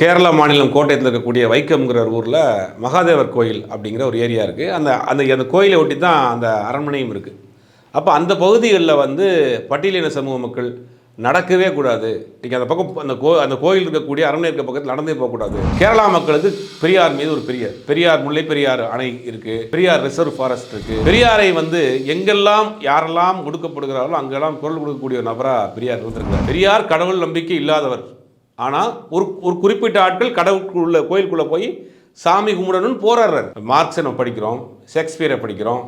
கேரளா மாநிலம் கோட்டயத்தில் இருக்கக்கூடிய வைக்கம்ங்கிற ஒரு ஊரில் மகாதேவர் கோயில் அப்படிங்கிற ஒரு ஏரியா இருக்குது அந்த அந்த அந்த கோயிலை ஒட்டி தான் அந்த அரண்மனையும் இருக்குது அப்போ அந்த பகுதிகளில் வந்து பட்டியலின சமூக மக்கள் நடக்கவே கூடாது. நீங்கள் அந்த பக்கம் அந்த கோ அந்த கோயில் இருக்கக்கூடிய அரண்மனை இருக்க பக்கத்தில் நடந்தே போகக்கூடாது கேரளா மக்களுக்கு பெரியார் மீது ஒரு பெரிய பெரியார் முல்லை பெரியார் அணை இருக்குது பெரியார் ரிசர்வ் ஃபாரஸ்ட் இருக்குது பெரியாரை வந்து எங்கெல்லாம் யாரெல்லாம் ஒடுக்கப்படுகிறார்களோ அங்கெல்லாம் குரல் கொடுக்கக்கூடிய ஒரு நபராக பெரியார் இருந்திருக்கிறார். பெரியார் கடவுள் நம்பிக்கை இல்லாதவர். ஆனால் ஒரு ஒரு குறிப்பிட்ட ஆட்கள் கடவுளுக்குள்ள கோயிலுக்குள்ளே போய் சாமி கும்பிடணும்னு போராடுறாரு. மார்க்ஸை நம்ம படிக்கிறோம் ஷேக்ஸ்பியரை படிக்கிறோம்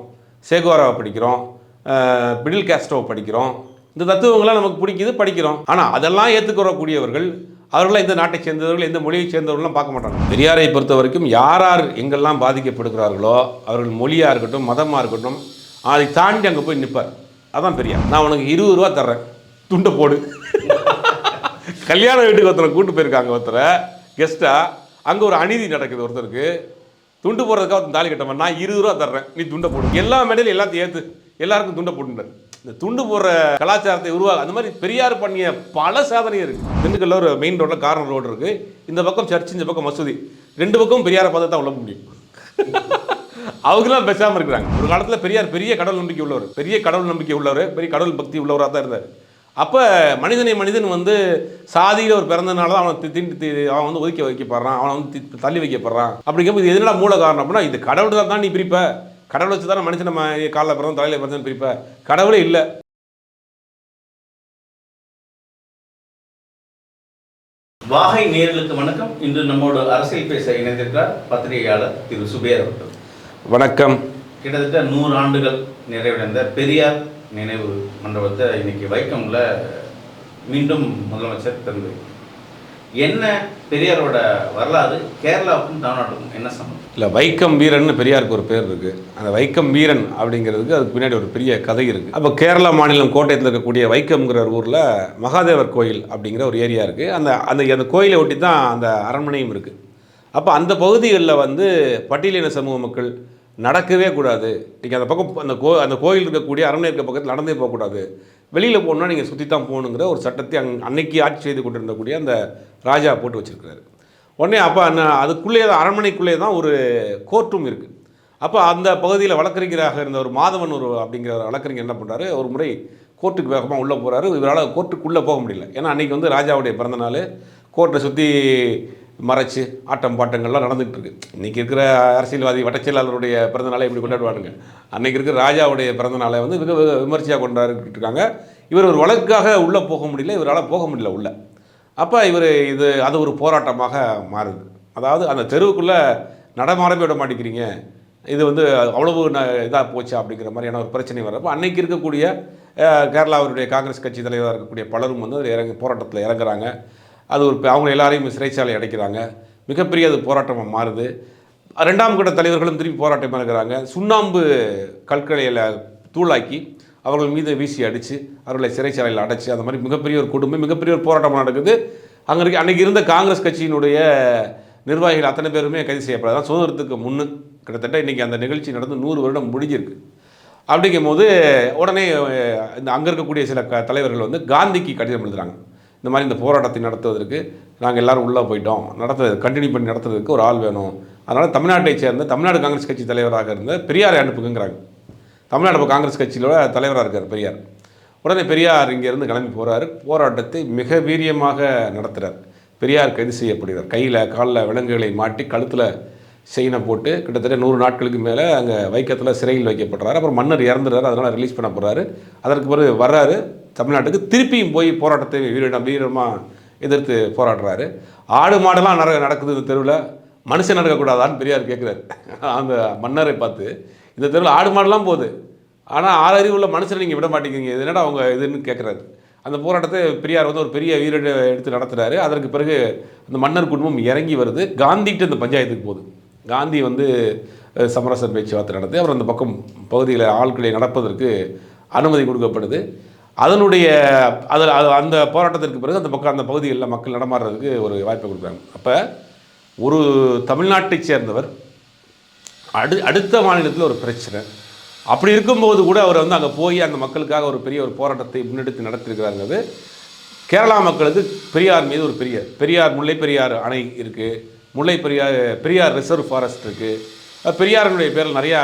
சேகோராவை படிக்கிறோம் மிடில் பிடில் கேஸ்டோவை படிக்கிறோம். இந்த தத்துவங்கள்லாம் நமக்கு பிடிக்குது படிக்கிறோம். ஆனால் அதெல்லாம் ஏற்றுக்கிறக்கூடியவர்கள் அவர்களாம் இந்த நாட்டை சேர்ந்தவர்கள் எந்த மொழியை சேர்ந்தவர்கள்லாம் பார்க்க மாட்டாங்க. பெரியாரை பொறுத்த வரைக்கும் யார் யார் எங்கெல்லாம் பாதிக்கப்படுகிறார்களோ அவர்கள் மொழியாக இருக்கட்டும் மதமாக இருக்கட்டும் அதை தாண்டி அங்கே போய் நிற்பார் அதான் பெரியார். நான் உனக்கு இருபது ரூபா தர்றேன். துண்டை போடு. கல்யாண வீட்டுக்கு ஒருத்தரை கூட்டு போயிருக்காங்க ஒருத்தரை. கெஸ்ட்டா அங்கே ஒரு அநீதி நடக்குது ஒருத்தருக்கு. துண்டு போடுறதுக்காக ஒருத்தன் தாலி கட்டவன் நான் இருபது ரூபா தர்றேன் நீ துண்டை போடு. எல்லா மேடையிலும் எல்லாத்தையும் ஏற்று எல்லாருக்கும் துண்டை போட்டுட்டார் இந்த துண்டு போடுற கலாச்சாரத்தை உருவாக அந்த மாதிரி பெரியார் பண்ணிய பல சாதனை இருக்குது திண்டுக்கல்ல ஒரு மெயின் ரோட்டில் கார்னர் ரோடு இருக்குது இந்த பக்கம் சர்ச் இந்த பக்கம் மசூதி. ரெண்டு பக்கம் பெரியாரை பார்த்து தான் உள்ள முடியும். அவங்களாம் பேசாமல் இருக்கிறாங்க. ஒரு காலத்தில் பெரியார் பெரிய கடவுள் நம்பிக்கை உள்ளவர். பெரிய கடவுள் நம்பிக்கை உள்ளவர் பெரிய கடவுள் பக்தி உள்ளவராக தான் இருந்தார். அப்போ மனிதனை மனிதன் வந்து சாதியில் ஒரு பிறந்தனால தான் அவனை திண்டி அவன் வந்து ஒதுக்கி வைக்கப்படுறான். அவனை வந்து தள்ளி வைக்கப்படுறான். அப்படிங்கும்போது இது என்னடா மூல காரணம் அப்படின்னா இது கடவுள் தான் நீ பிரிப்ப. கடவுளை வச்சு தானே மனுஷன் நம்ம காலில் பிறந்த தலையில் பிறந்தன்னு பிரிப்ப. கடவுளே இல்லை. வாகை நேர்களுக்கு வணக்கம். இன்று நம்மோடு அரசியல் பேச இணைந்திருக்கிறார் பத்திரிகையாளர் திரு சுபேர் அவர்கள் வணக்கம். கிட்டத்தட்ட நூறு ஆண்டுகள் நிறைவடைந்த பெரியார் நினைவு மண்டபத்தை இன்னைக்கு வைக்கம்ல மீண்டும் முதலமைச்சர் திறந்து என்ன பெரியாரோட வரலாறு? கேரளாவுக்கும் தமிழ்நாட்டுக்கும் என்ன சம்பந்தம்? இல்லை வைக்கம் வீரன் பெரியாருக்கு ஒரு பேர் இருக்குது அந்த வைக்கம் வீரன் அப்படிங்கிறதுக்கு அதுக்கு பின்னாடி ஒரு பெரிய கதை இருக்குது அப்போ கேரளா மாநிலம் கோட்டயத்தில் இருக்கக்கூடிய வைக்கம்ங்கிற ஊரில் மகாதேவர் கோயில் அப்படிங்கிற ஒரு ஏரியா இருக்குது அந்த அந்த அந்த கோயிலை ஒட்டி தான் அந்த அரண்மனையும் இருக்குது அப்போ அந்த பகுதிகளில் வந்து பட்டியலின சமூக மக்கள் நடக்கவே கூடாது. நீங்கள் அந்த பக்கம் அந்த கோ அந்த கோயில் இருக்கக்கூடிய அரண்மனை இருக்க பக்கத்தில் நடந்தே போகக்கூடாது வெளியில் போகணுன்னா நீங்கள் சுற்றி தான் போகணுங்கிற ஒரு சட்டத்தை அங் அன்னைக்கு ஆட்சி செய்து கொண்டிருந்தக்கூடிய அந்த ராஜா போட்டு வச்சிருக்கிறாரு. உடனே அப்போ அந்த அதுக்குள்ளே தான் அரண்மனைக்குள்ளே தான் ஒரு கோர்ட்டும் இருக்குது அப்போ அந்த பகுதியில் வழக்கறிஞராக இருந்த ஒரு மாதவன் ஒரு அப்படிங்கிற வழக்கறிஞர் என்ன பண்ணுறாரு ஒரு முறை கோர்ட்டுக்கு வேகமாக உள்ளே போகிறாரு இவரால் கோர்ட்டுக்குள்ளே போக முடியல. ஏன்னா அன்றைக்கி வந்து ராஜாவுடைய பிறந்தநாள் கோர்ட்டை சுற்றி மறைச்சு ஆட்டம் பாட்டங்கள்லாம் நடந்துகிட்டு இருக்கு இன்றைக்கி இருக்கிற அரசியல்வாதி வட்டச்செயலாளருடைய பிறந்தநாளை எப்படி கொண்டாடுவானுங்க. அன்றைக்கி இருக்கிற ராஜாவுடைய பிறந்தநாளை வந்து மிக விமர்சையாக கொண்டாடிட்டு இருக்காங்க இவர் ஒரு வழக்குக்காக உள்ளே போக முடியல இவரால் போக முடியல உள்ள. அப்போ இவர் இது அது ஒரு போராட்டமாக மாறுது. அதாவது அந்த தெருவுக்குள்ளே நடமாறவே விட மாட்டேங்கிறீங்க. இது வந்து அவ்வளவு இதாக போச்சு அப்படிங்கிற மாதிரியான ஒரு பிரச்சனை வரப்போ அன்னைக்கு இருக்கக்கூடிய கேரளாவுடைய காங்கிரஸ் கட்சி தலைவராக இருக்கக்கூடிய பலரும் வந்து அதில் இறங்கி போராட்டத்தில் இறங்குறாங்க. அது ஒரு அவங்க எல்லாரையும் சிறைச்சாலை அடைக்கிறாங்க. மிகப்பெரிய அது போராட்டமாக மாறுது. ரெண்டாம் கட்ட தலைவர்களும் திருப்பி போராட்டம் இருக்கிறாங்க சுண்ணாம்பு கற்களையில் தூளாக்கி அவர்கள் மீது வீசி அடித்து அவர்களை சிறைச்சாலையில் அடைச்சி அந்த மாதிரி மிகப்பெரிய ஒரு குடும்பம் மிகப்பெரிய ஒரு போராட்டம் நடக்குது. அங்கே இருக்க அன்றைக்கி இருந்த காங்கிரஸ் கட்சியினுடைய நிர்வாகிகள் அத்தனை பேருமே கைது செய்யப்படாதான் சுதந்திரத்துக்கு முன்னு கிட்டத்தட்ட இன்றைக்கி அந்த நிகழ்ச்சி நடந்து நூறு வருடம் முடிஞ்சிருக்கு. அப்படிங்கும் போது உடனே இந்த அங்கே இருக்கக்கூடிய சில க தலைவர்கள் வந்து காந்திக்கு கடிதம் எழுதுகிறாங்க இந்த மாதிரி இந்த போராட்டத்தை நடத்துவதற்கு நாங்கள் எல்லாரும் உள்ளே போயிட்டோம். நடத்த கண்டினியூ பண்ணி நடத்துறதுக்கு ஒரு ஆள் வேணும். அதனால் தமிழ்நாட்டை சேர்ந்த தமிழ்நாடு காங்கிரஸ் கட்சி தலைவராக இருந்த பெரியாரை அனுப்புங்கிறாங்க தமிழ்நாடு இப்போ காங்கிரஸ் கட்சியிலோட தலைவராக இருக்கார் பெரியார். உடனே பெரியார் இங்கேருந்து கிளம்பி போகிறாரு போராட்டத்தை மிக வீரியமாக நடத்துகிறார் பெரியார் கைது செய்யப்படுகிறார். கையில் காலில் விலங்குகளை மாட்டி கழுத்தில் செயினை போட்டு கிட்டத்தட்ட நூறு நாட்களுக்கு மேலே அங்கே வைக்கத்தில் சிறையில் வைக்கப்படுறாரு. அப்புறம் மன்னர் இறந்துறாரு அதனால் ரிலீஸ் பண்ண போகிறாரு அதற்கு பிறகு வர்றாரு. தமிழ்நாட்டுக்கு திருப்பியும் போய் போராட்டத்தை வீரிடம் வீரமாக எதிர்த்து போராடுறாரு. ஆடு மாடெல்லாம் நட நடக்குது இந்த தெருவில். மனுஷன் நடக்கக்கூடாதான்னு பெரியார் கேட்குறாரு அந்த மன்னரை பார்த்து இந்த தெருவில் ஆடு மாடெல்லாம் போகுது. ஆனால் ஆறறிவு உள்ள மனுஷனை நீங்கள் விட மாட்டேங்கிறீங்க. இது என்னடா அவங்க இதுன்னு கேட்குறாரு அந்த போராட்டத்தை பெரியார் வந்து ஒரு பெரிய வீர எடுத்து நடத்துகிறாரு அதற்கு பிறகு அந்த மன்னர் குடும்பம் இறங்கி வருது. காந்திகிட்ட இந்த பஞ்சாயத்துக்கு போகுது. காந்தி வந்து சமரச பேச்சுவார்த்தை நடத்தி அவர் அந்த பக்கம் பகுதியில் ஆட்களை நடப்பதற்கு அனுமதி கொடுக்கப்படுது. அதனுடைய அதில் அது அந்த போராட்டத்திற்கு பிறகு அந்த பக்கம் அந்த பகுதிகளில் மக்கள் நடமாடுறதுக்கு ஒரு வாய்ப்பை கொடுக்குறாங்க. அப்போ ஒரு தமிழ்நாட்டைச் சேர்ந்தவர் அடு அடுத்த மாநிலத்தில் ஒரு பிரச்சனை. அப்படி இருக்கும்போது கூட அவர் வந்து அங்கே போய் அந்த மக்களுக்காக ஒரு பெரிய ஒரு போராட்டத்தை முன்னெடுத்து நடத்திருக்கிறாருங்கிறது கேரளா மக்களுக்கு பெரியார் மீது ஒரு பெரிய பெரியார் முல்லை பெரியார் அணை இருக்குது முல்லை பெரியார் பெரியார் ரிசர்வ் ஃபாரஸ்ட் இருக்குது பெரியாருடைய பேரில் நிறையா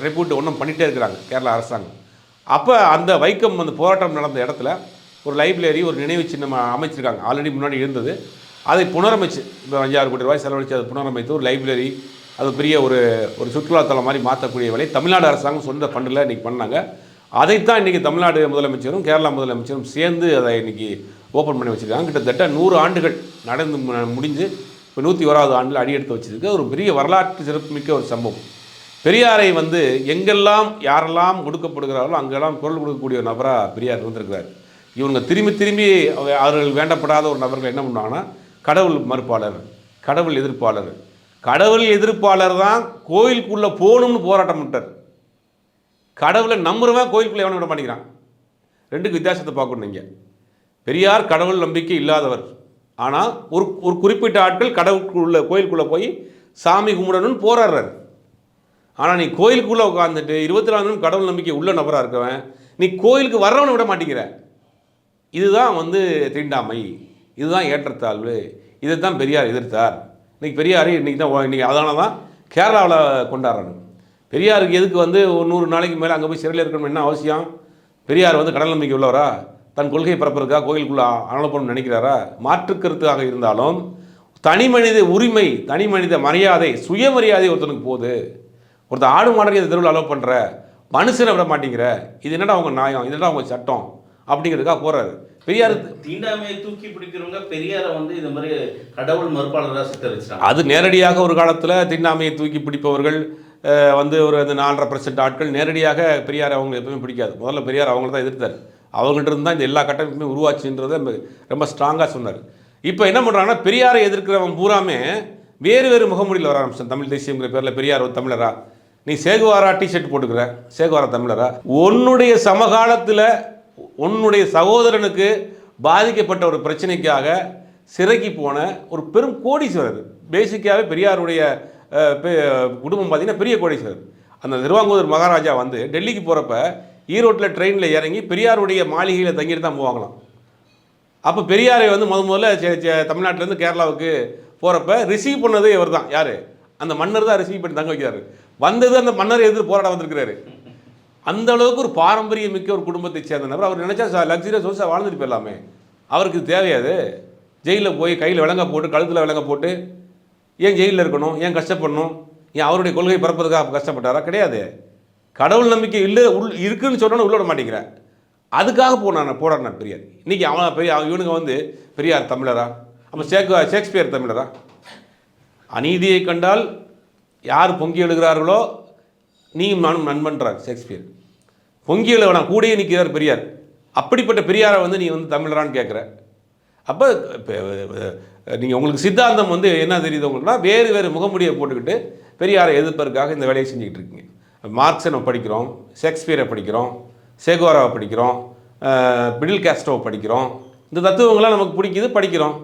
ட்ரிபியூட் ஒன்றும் பண்ணிகிட்டே இருக்கிறாங்க கேரளா அரசாங்கம். அப்போ அந்த வைக்கம் அந்த போராட்டம் நடந்த இடத்துல ஒரு லைப்ரரி ஒரு நினைவு சின்னம் அமைச்சிருக்காங்க. ஆல்ரெடி முன்னாடி இருந்தது. அதை புனரமைச்சு இப்போ அஞ்சாறு கோடி ரூபாய் செலவழித்து அதை புனரமைத்து ஒரு லைப்ரரி அது பெரிய ஒரு ஒரு சுற்றுலாத்தலம் மாதிரி மாற்றக்கூடிய வேலை தமிழ்நாடு அரசாங்கம் சொந்த ஃபண்டில் இன்றைக்கி பண்ணாங்க. அதைத்தான் இன்றைக்கி தமிழ்நாடு முதலமைச்சரும் கேரளா முதலமைச்சரும் சேர்ந்து அதை இன்றைக்கி ஓப்பன் பண்ணி வச்சுருக்காங்க. கிட்டத்தட்ட நூறு ஆண்டுகள் நடந்து மு- முடிஞ்சு இப்போ நூற்றி ஓராவது ஆண்டில் அடியெடுத்து வச்சுருக்கு ஒரு பெரிய வரலாற்று சிறப்புமிக்க ஒரு சம்பவம். பெரியாரை வந்து எங்கெல்லாம் யாரெல்லாம் ஒடுக்கப்படுகிறார்களோ அங்கெல்லாம் குரல் கொடுக்கக்கூடிய ஒரு நபராக பெரியார் இருந்திருக்கிறார் இவங்க திரும்பி திரும்பி அவர்கள் வேண்டப்படாத ஒரு நபர்கள் என்ன பண்ணுவாங்கன்னா கடவுள் மறுப்பாளர் கடவுள் எதிர்ப்பாளர். கடவுள் எதிர்ப்பாளர் தான் கோயிலுக்குள்ளே போகணும்னு போராட்டம் பண்ணிட்டார். கடவுளை நம்புறவன் கோயிலுக்குள்ளே எவனும் விட மாட்டேங்கிறான். ரெண்டுக்கு வித்தியாசத்தை பார்க்கணும் நீங்கள் பெரியார் கடவுள் நம்பிக்கை இல்லாதவர். ஆனால் ஒரு ஒரு குறிப்பிட்ட ஆட்கள் கடவுளுக்குள்ள கோயிலுக்குள்ளே போய் சாமி கும்பிடணும்னு போராடுறாரு. ஆனால் நீ கோயிலுக்குள்ளே உட்காந்துட்டு இருபத்தி நாலு மணி கடவுள் நம்பிக்கை உள்ள நபராக இருக்கவன் நீ கோயிலுக்கு வர்றவனை விட மாட்டேங்கிற. இதுதான் வந்து தீண்டாமை. இதுதான் ஏற்றத்தாழ்வு. இதை தான் பெரியார் எதிர்த்தார். இன்றைக்கி பெரியார் இன்றைக்கி தான் இன்றைக்கி அதனால தான் கேரளாவில் கொண்டாடுறாங்க பெரியாருக்கு எதுக்கு வந்து ஒரு நூறு நாளைக்கு மேலே அங்கே போய் சிறையில் இருக்கணும் என்ன அவசியம்? பெரியார் வந்து கடல் நம்பிக்கை உள்ளவரா? தன் கொள்கை பரப்புறதுக்காக கோயிலுக்குள்ளே அனுப்பணும்னு நினைக்கிறாரா? மாற்றுக்கருத்தாக இருந்தாலும் தனி மனித உரிமை தனி மனித மரியாதை சுயமரியாதை ஒருத்தனுக்கு போகுது ஒருத்தன் ஆடு மாடறி இந்த தெருவில் அலோவ் பண்ணுற மனுஷனை விட மாட்டேங்கிற இது என்னடா அவங்க நியாயம் இது என்னடா அவங்க சட்டம் அப்படிங்கிறதுக்காக போறாரு. பெரியார் தீண்டாமையை தூக்கி பிடிக்கிறவங்க பெரியாரை வந்து இது மாதிரி கடவுள் மறுப்பாளராக சித்தரிச்சிட்டாங்க. அது நேரடியாக ஒரு காலத்தில் தீண்டாமையை தூக்கி பிடிப்பவர்கள் வந்து ஒரு அந்த நாலரை பர்சன்ட் ஆட்கள் நேரடியாக பெரியார் அவங்க எப்பவுமே பிடிக்காது. முதல்ல பெரியார் அவங்கள தான் எதிர்த்தார். அவங்கள்ட்ட இருந்து தான் இந்த எல்லா கட்டமைப்புமே உருவாச்சுன்றதை ரொம்ப- ஸ்ட்ராங்காக சொன்னார். இப்போ என்ன பண்ணுறாங்கன்னா பெரியாரை எதிர்க்கிறவன் பூராமே வேறு வேறு முகமூடியில் வர ஆரம்பிச்சான் தமிழ் தேசியங்கிற பேரில் பெரியார் ஒரு தமிழரா நீ சேகுவாரா டிஷர்ட் போட்டுக்கிற? சேகுவாரா தமிழரா? உன்னுடைய சமகாலத்தில் உன்னுடைய சகோதரனுக்கு பாதிக்கப்பட்ட ஒரு பிரச்சனைக்காக சிறைக்கு போன ஒரு பெரும் கோடீஸ்வரர். பேசிக்காகவே பெரியாருடைய குடும்பம் பார்த்தீங்கன்னா பெரிய கோடீஸ்வரர். அந்த திருவாங்கூர் மகாராஜா வந்து டெல்லிக்கு போகிறப்ப ஈரோட்டில் ட்ரெயினில் இறங்கி பெரியாருடைய மாளிகையில் தங்கிட்டு தான் போவாங்களாம். அப்போ பெரியாரை வந்து முத முதல்ல தமிழ்நாட்டிலேருந்து கேரளாவுக்கு போகிறப்ப ரிசீவ் பண்ணது இவர் தான் யார்? அந்த மன்னர் தான் ரிசீவ் பண்ணி தங்க வைக்கிறாரு. வந்தது அந்த மன்னர் எதிர்த்து போராட வந்திருக்கிறாரு. அந்த அளவுக்கு ஒரு பாரம்பரிய மிக்க ஒரு குடும்பத்தை சேர்ந்த நபர். அவர் நினச்சா லக்ஸரியாக சொசா வாழ்ந்துட்டு போயிடலாமே. அவருக்கு தேவையாது ஜெயிலில் போய் கையில் விலங்க போட்டு கழுத்தில் விலங்க போட்டு ஏன் ஜெயிலில் இருக்கணும்? ஏன் கஷ்டப்படணும்? ஏன் அவருடைய கொள்கை பரப்புறதுக்காக கஷ்டப்பட்டாரா? கிடையாது. கடவுள் நம்பிக்கை இல்லை உள் இருக்குன்னு சொன்னோன்னு உள்ள விட மாட்டேங்கிறேன் அதுக்காக போனான் போராடினார் பெரியார். இன்றைக்கி அவன் பெரிய அவன் இவனுங்க வந்து பெரியார் தமிழரா? அப்போ ஷேக் ஷேக்ஸ்பியர் தமிழரா? அநீதியை கண்டால் யார் பொங்கி எழுகிறார்களோ நீயும் நானும் நண்பன்றார் ஷேக்ஸ்பியர். பொங்கி எழுவனா கூடயே நிற்கிறார் பெரியார். அப்படிப்பட்ட பெரியாரை வந்து நீ வந்து தமிழரான்னு கேட்குற. அப்போ நீங்கள் உங்களுக்கு சித்தாந்தம் வந்து என்ன தெரியுது உங்களுக்குனா வேறு வேறு முகமுடியை போட்டுக்கிட்டு பெரியாரை எதிர்ப்பதற்காக இந்த வேலையை செஞ்சுக்கிட்டு இருக்கீங்க. மார்க்ஸை நம்ம படிக்கிறோம் ஷேக்ஸ்பியரை படிக்கிறோம் சேகோராவை படிக்கிறோம் மிடில் பிடில் கேஸ்டோவை படிக்கிறோம். இந்த தத்துவங்கள்லாம் நமக்கு பிடிக்குது படிக்கிறோம்.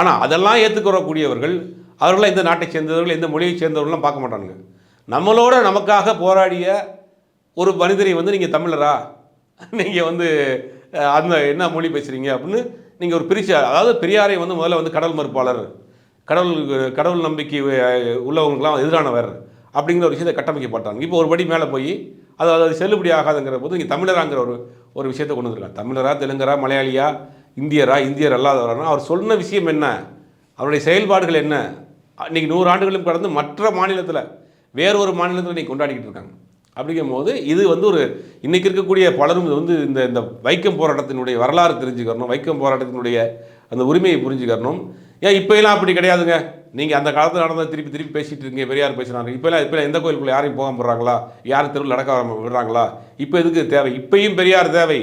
ஆனால் அதெல்லாம் ஏற்றுக்கிறக்கூடியவர்கள் அவர்களாம் இந்த நாட்டை சேர்ந்தவர்கள் எந்த மொழியை சேர்ந்தவர்கள்லாம் பார்க்க மாட்டானுங்க. நம்மளோட நமக்காக போராடிய ஒரு மனிதரை வந்து நீங்கள் தமிழரா? நீங்கள் வந்து அந்த என்ன மொழி பேசுகிறீங்க அப்படின்னு நீங்கள் ஒரு பிரிச்சு அதாவது பெரியாரை வந்து முதல்ல வந்து கடவுள் மறுப்பாளர். கடவுள் கடவுள் நம்பிக்கை உள்ளவங்களுக்கெல்லாம் எதிரானவர் அப்படிங்கிற ஒரு விஷயத்தை கட்டமைக்கப்பட்டாங்க இப்போ ஒரு படி மேலே போய் அது அது செல்லுபடி ஆகாதுங்கிற போது இங்கே தமிழராங்கிற ஒரு ஒரு விஷயத்தை கொண்டு வந்திருக்காங்க. தமிழரா தெலுங்கரா மலையாளியா இந்தியரா இந்தியர் அல்லாதவரானா? அவர் சொன்ன விஷயம் என்ன? அவருடைய செயல்பாடுகள் என்ன? இன்றைக்கி நூறு ஆண்டுகளும் கடந்து மற்ற மாநிலத்தில் வேறொரு மாநிலத்தில் இன்றைக்கி கொண்டாடிக்கிட்டு இருக்காங்க. அப்படிங்கும் போது இது வந்து ஒரு இன்றைக்கி இருக்கக்கூடிய பலரும் இது வந்து இந்த இந்த வைக்கம் போராட்டத்தினுடைய வரலாறு தெரிஞ்சுக்கணும் வைக்கம் போராட்டத்தினுடைய அந்த உரிமையை புரிஞ்சுக்கணும் ஏன் இப்போயெல்லாம் அப்படி கிடையாதுங்க? நீங்கள் அந்த காலத்தில் நடந்த திருப்பி திருப்பி பேசிகிட்டு இருக்கீங்க பெரியார் பேசுகிறாங்க இப்போலாம் இப்போ எந்த கோயிலுக்குள்ளே யாரையும் போக போடுறாங்களா யார் தெருவில் நடக்க விடுறாங்களா? இப்போ எதுக்கு தேவை? இப்போயும் பெரியார் தேவை.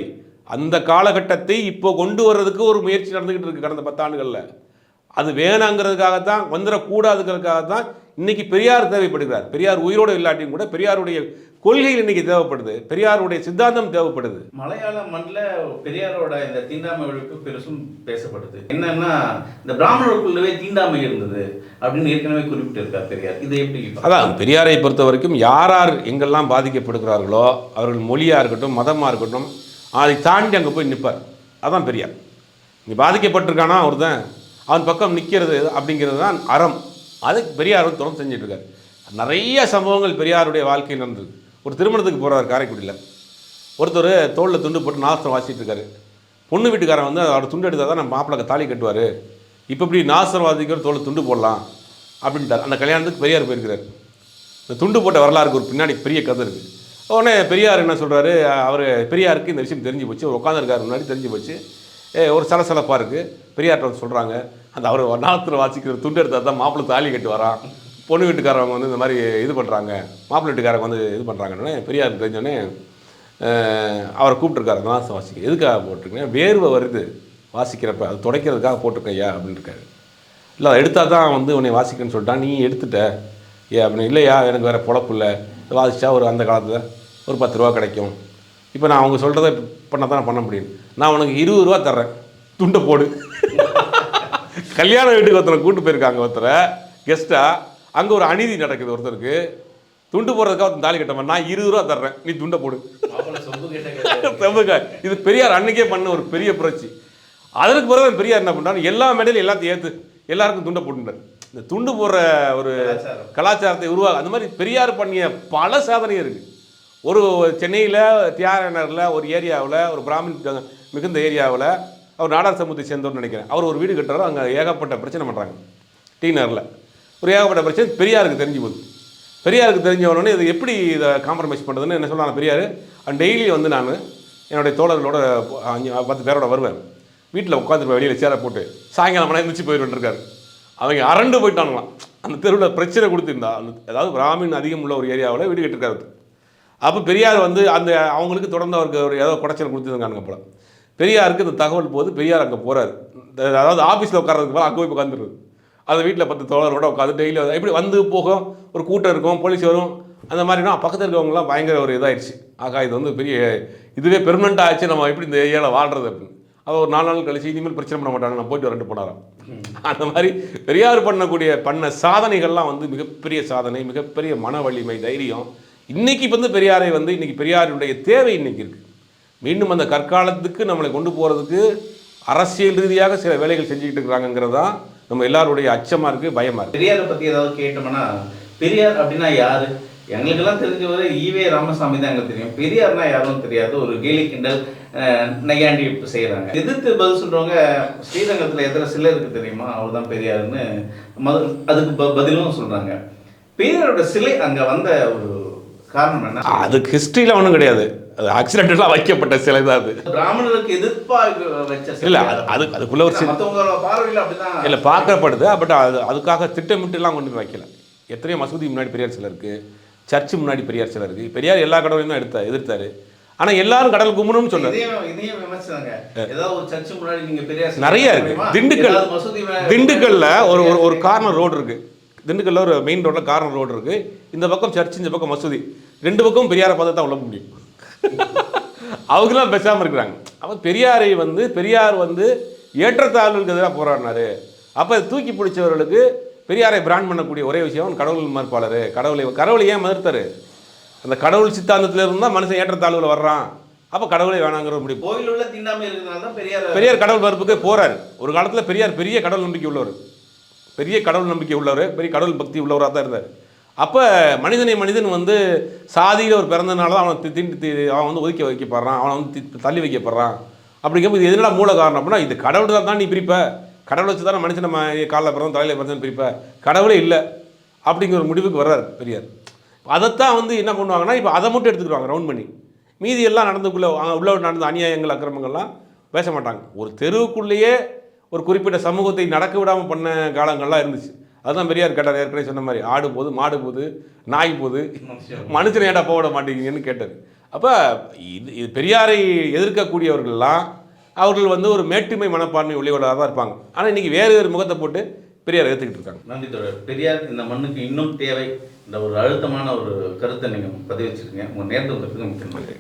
அந்த காலகட்டத்தை இப்போ கொண்டு வர்றதுக்கு ஒரு முயற்சி நடந்துக்கிட்டு இருக்குது கடந்த பத்தாண்டுகளில். அது வேணாங்கிறதுக்காகத்தான் வந்துடக்கூடாதுங்கிறதுக்காகத்தான் இன்னைக்கு பெரியார் தேவைப்படுகிறார். பெரியார் உயிரோடு இல்லாட்டியும் கூட பெரியாருடைய கொள்கைகள் இன்னைக்கு தேவைப்படுது. பெரியாருடைய சித்தாந்தம் தேவைப்படுது. மலையாள மண்ணில் பெரியாரோட இந்த தீண்டாமை ஒழிப்பு பெருசும் பேசப்படுது. என்னன்னா இந்த பிராமணருக்குள்ளவே தீண்டாமை இருந்தது அப்படின்னு ஏற்கனவே குறிப்பிட்டிருக்கார் பெரியார். இதை எப்படி? அதான் பெரியாரை பொறுத்த வரைக்கும் யார் யார் எங்கெல்லாம் பாதிக்கப்படுகிறார்களோ அவர்கள் மொழியாக இருக்கட்டும் மதமாக இருக்கட்டும் அதை தாண்டி அங்கே போய் நிற்பார். அதான் பெரியார். நீ பாதிக்கப்பட்டிருக்கானா ஒருத்தன்? அவன் பக்கம் நிற்கிறது அப்படிங்கிறது தான் அறம். அதுக்கு பெரியார் வந்து தொடர்ந்து செஞ்சுட்டு இருக்கார். நிறைய சம்பவங்கள் பெரியாருடைய வாழ்க்கையில் நடந்தது. ஒரு திருமணத்துக்கு போகிறார் காரைக்குடியில். ஒருத்தர் தோளில் துண்டு போட்டு நாசம் வாசிட்டு இருக்காரு. பொண்ணு வீட்டுக்காரன் வந்து அவர் துண்டு எடுத்தால் தான் நம்ம மாப்பிள்ளை தாலி கட்டுவார். இப்போ இப்படி நாசம் வாசிக்கிற தோளில் துண்டு போடலாம் அப்படின்ட்டார். அந்த கல்யாணத்துக்கு பெரியார் போயிருக்கிறார். இந்த துண்டு போட்ட வரலாறுக்கு ஒரு பின்னாடி பெரிய கதை இருக்குது உடனே பெரியார் என்ன சொல்கிறாரு அவர் பெரியாருக்கு இந்த விஷயம் தெரிஞ்சு போச்சு. உட்காந்துருக்காரு முன்னாடி தெரிஞ்சு போச்சு. ஒரு சலசலப்பாக இருக்குது பெரியார்ட்ட வந்து சொல்கிறாங்க அந்த அவர் நாளத்தில் வாசிக்கிற துண்டு எடுத்தால் தான் மாப்பிள்ளை தாலி கட்டி வரான். பொண்ணு வீட்டுக்காரவங்க வந்து இந்த மாதிரி இது பண்ணுறாங்க மாப்பிள்ளை வீட்டுக்காரங்க வந்து இது பண்ணுறாங்கன்னு பெரியார் தெரிஞ்சோடனே அவரை கூப்பிட்டுருக்காரு. நாசம் வாசிக்க. எதுக்காக போட்டிருக்கேன் வேர்வை வருது. வாசிக்கிறப்ப அது துடைக்கிறதுக்காக போட்டிருக்கேன் ஐயா அப்படின்னு இருக்காரு. இல்லை அதை எடுத்தால் தான் வந்து உன்னை வாசிக்கன்னு சொல்லிட்டான். நீ எடுத்துட்ட. ஏ அப்படின்னு. இல்லையா எனக்கு வேறு பொழப்பு இல்லை. வாசித்தா ஒரு அந்த காலத்தில் ஒரு பத்து ரூபா கிடைக்கும். இப்போ நான் அவங்க சொல்கிறத பண்ண தான் பண்ண முடியும். நான் உனக்கு இருபது ரூபா தர்றேன். துண்டை போடு. கல்யாண வீட்டுக்கு ஒருத்தரை கூட்டு போயிருக்காங்க ஒருத்தரை. கெஸ்ட்டாக அங்கே ஒரு அநீதி நடக்குது ஒருத்தருக்கு. துண்டு போடுறதுக்காக ஒருத்தன் தாலி கட்டவன் நான் இருபது ரூபா தர்றேன். நீ துண்டை போடு. இது பெரியார் அன்னைக்கே பண்ண ஒரு பெரிய புரட்சி. அதற்கு பிறகு பெரியார் என்ன பண்ணாரு எல்லா மேடையிலும் எல்லாத்தையும் ஏற்று எல்லாருக்கும் துண்டை போட்டுட்டார். இந்த துண்டு போடுற ஒரு. கலாச்சாரத்தை உருவாக அந்த மாதிரி பெரியார் பண்ணிய பல சாதனை இருக்குது ஒரு சென்னையில் தியாகநகரில் ஒரு ஏரியாவில் ஒரு பிராமின் மிகுந்த ஏரியாவில் அவர் நாடார் சமூகத்தை சேர்ந்தோன்னு நினைக்கிறேன். அவர் ஒரு வீடு கட்டுறாரு அங்கே ஏகப்பட்ட பிரச்சனை பண்ணுறாங்க டி நகரில் ஒரு ஏகப்பட்ட பிரச்சனை பெரியாருக்கு தெரிஞ்சு போகுது. பெரியாருக்கு தெரிஞ்ச உடனே இது எப்படி இதை காம்ப்ரமைஸ் பண்ணுறதுன்னு என்ன சொல்லலாம் பெரியார்? டெய்லி வந்து நான் என்னுடைய தோழர்களோட அஞ்சு பத்து பேரோட வருவேன். வீட்டில் உட்காந்துருப்பேன் வெளியில் சேரை போட்டு. சாயங்காலம் மணி எந்திரிச்சு போயிட்டு அவங்க அரண்டு போயிட்டாங்களாம். அந்த தெருவில் பிரச்சனை கொடுத்துருந்தா அந்த அதாவது பிராமின் அதிகம் உள்ள ஒரு ஏரியாவில் வீடு கட்டிருக்காரு அப்போ பெரியார் வந்து அந்த அவங்களுக்கு தொடர்ந்து அவருக்கு ஒரு ஏதோ குடைச்சல் கொடுத்துருக்காங்க போல. பெரியாருக்கு இந்த தகவல் போது பெரியார் அங்கே போகிறார் அதாவது ஆஃபீஸில் உட்கார்றதுக்கு போல அங்கே போய் உட்காந்துருது அந்த வீட்டில் பத்து தோழரோட உட்காந்து டெய்லி இப்படி வந்து போகும்? ஒரு கூட்டம் இருக்கும் போலீஸ் வரும். அந்த மாதிரினா பக்கத்தில் இருக்கிறவங்கலாம் பயங்கர ஒரு இதாகிடுச்சு ஆகா இது வந்து பெரிய இதுவே பெர்மனெண்ட் ஆச்சு நம்ம எப்படி இந்த ஏரியாவில் வாழ்கிறது அப்படின்னு. அவர் ஒரு நாலு நாள் கழிச்சு இனிமேல் பிரச்சனை பண்ண மாட்டாங்க நான் போயிட்டு வரேன்ட்டு போனாராம். அந்த மாதிரி பெரியார் பண்ணக்கூடிய பண்ண சாதனைகள்லாம் வந்து மிகப்பெரிய சாதனை மிகப்பெரிய மன வலிமை தைரியம் இன்றைக்கி வந்து பெரியாரை வந்து இன்றைக்கி பெரியாருடைய தேவை இன்றைக்கி இருக்குது மீண்டும் அந்த கற்காலத்துக்கு நம்மளை கொண்டு போகிறதுக்கு அரசியல் ரீதியாக சில வேலைகள் செஞ்சுக்கிட்டு இருக்கிறாங்கிறது தான் நம்ம எல்லாருடைய அச்சமாக இருக்குது பயமாக இருக்குது பெரியாரை பற்றி ஏதாவது கேட்டோம்னா பெரியார் அப்படின்னா யார்? எங்களுக்கெல்லாம் தெரிஞ்சவரை ஈவே ராமசாமி தான் எங்களுக்கு தெரியும். பெரியார்னா யாரும் தெரியாது. ஒரு கேலி கிண்டல் நையாண்டி செய்கிறாங்க எதிர்த்து பதில் சொல்கிறவங்க ஸ்ரீரங்கத்தில் எத்தனை சிலருக்கு தெரியுமா? அவர் தான் பெரியாருன்னு மது அதுக்கு ப- பதிலும் சொல்கிறாங்க பெரியாரோட சிலை அங்கே வந்த ஒரு காரணம் என்ன? அதுக்கு ஹிஸ்ட்ரியில் ஒன்றும் கிடையாது. அது ஆக்சிடென்டலாக வைக்கப்பட்ட சிலை தான் அது. பிராமணருக்கு எதிர்ப்பா வச்ச. இல்லை அது. அது அதுக்குள்ள ஒரு பார்வையில் அப்படிதான் இல்லை பார்க்கப்படுது. பட் அது அதுக்காக திட்டமிட்டுலாம் கொண்டு போய் வைக்கல. எத்தனையோ மசூதி முன்னாடி பெரியார் சிலை இருக்குது சர்ச்சு முன்னாடி பெரியார் சிலை இருக்குது பெரியார் எல்லா கடவுளையும் தான் எடுத்தார் எதிர்த்தாரு. ஆனால் எல்லாரும் கடல் கும்பிடணும்னு சொன்னார். இதையும் இதையும் விமர்சனாங்க. ஏதாவது ஒரு சர்ச்சு முன்னாடி நீங்க பெரியார் சிலை நிறைய இருக்கு. திண்டுக்கல். திண்டுக்கல்ல ஒரு ஒரு ஒரு கார்னர் ரோடு இருக்கு. திண்டுக்கல்ல ஒரு மெயின் ரோட்ல கார்னர் ரோடு இருக்கு. இந்த பக்கம் சர்ச் இந்த பக்கம் மசூதி. ரெண்டு பக்கம் பெரியாரை பார்த்து தான் உள்ள முடியும். அவங்களாம் பேசாம இருக்கிறாங்க. அப்ப பெரியாரை வந்து பெரியார் வந்து ஏற்றத்தாழ்வுகளுக்கு எதிராக போராடினாரு. அப்ப தூக்கி பிடிச்சவர்களுக்கு பெரியாரை பிராண்ட் பண்ணக்கூடிய ஒரே விஷயம் கடவுள் மறுப்பாளர். கடவுளை கடவுளை ஏன் மறுத்தாரு? அந்த கடவுள் சித்தாந்தத்துல இருந்தா மனுஷன் ஏற்றத்தாழ்வுல வர்றான். அப்ப கடவுளை வேணாங்கிற முடிவு. கோயில் உள்ள தீண்டாமை இருக்கிறதுனால தான் பெரியார் பெரியார் கடவுள் மறுப்புக்கு போறாரு. ஒரு காலத்துல பெரியார் பெரிய கடவுள் நம்பிக்கை உள்ளவர். பெரிய கடவுள் நம்பிக்கை உள்ளவர் பெரிய கடவுள் பக்தி உள்ளவராக தான் இருந்தார். அப்போ மனிதனை மனிதன் வந்து சாதியில் ஒரு பிறந்தனால தான் அவனை தி- திண்டி அவன் வந்து ஒதுக்கி வைக்கப்படுறான் அவனை வந்து தள்ளி வைக்கப்படுறான். அப்படிங்கும்போது இது எதனால மூல காரணம் அப்படின்னா இது கடவுள் தான் நீ பிரிப்ப. கடவுளை வச்சு தானே மனுஷனை நம்ம காலில் பிறந்த தலையில் பிறந்தன்னு பிரிப்ப. கடவுளே இல்லை. அப்படிங்கிற ஒரு முடிவுக்கு வர்றார் பெரியார். அதைத்தான் வந்து என்ன பண்ணுவாங்கன்னா இப்போ அதை மட்டும் எடுத்துக்கிடுவாங்க ரவுண்ட் பண்ணி. மீதி எல்லாம் நடந்துக்குள்ளே உள்ள நடந்த அநியாயங்கள் அக்கிரமங்கள்லாம் பேச மாட்டாங்க. ஒரு தெருவுக்குள்ளேயே ஒரு குறிப்பிட்ட சமூகத்தை நடக்க விடாமல் பண்ண காலங்கள்லாம் இருந்துச்சு. அதுதான் பெரியார் கேட்டார் ஏற்கனவே சொன்ன மாதிரி ஆடு போது மாடு போது நாய் போது. மனுஷனை. ஏடா போக விட மாட்டேங்கிறீங்கன்னு கேட்டார். அப்போ இது இது பெரியாரை எதிர்க்கக்கூடியவர்கள்லாம் அவர்கள் வந்து ஒரு மேட்டுமை மனப்பான்மை உள்ளவர்களாக தான் இருப்பாங்க. ஆனால் இன்றைக்கி வேறு வேறு முகத்தை போட்டு பெரியார் எடுத்துக்கிட்டு இருக்காங்க. நன்றி தொடர் பெரியார் இந்த மண்ணுக்கு இன்னும் தேவை. இந்த ஒரு அழுத்தமான ஒரு கருத்தை நீங்க பதிவு வச்சிருக்கீங்க உங்க நேரத்துக்கு மிக்க நன்றி.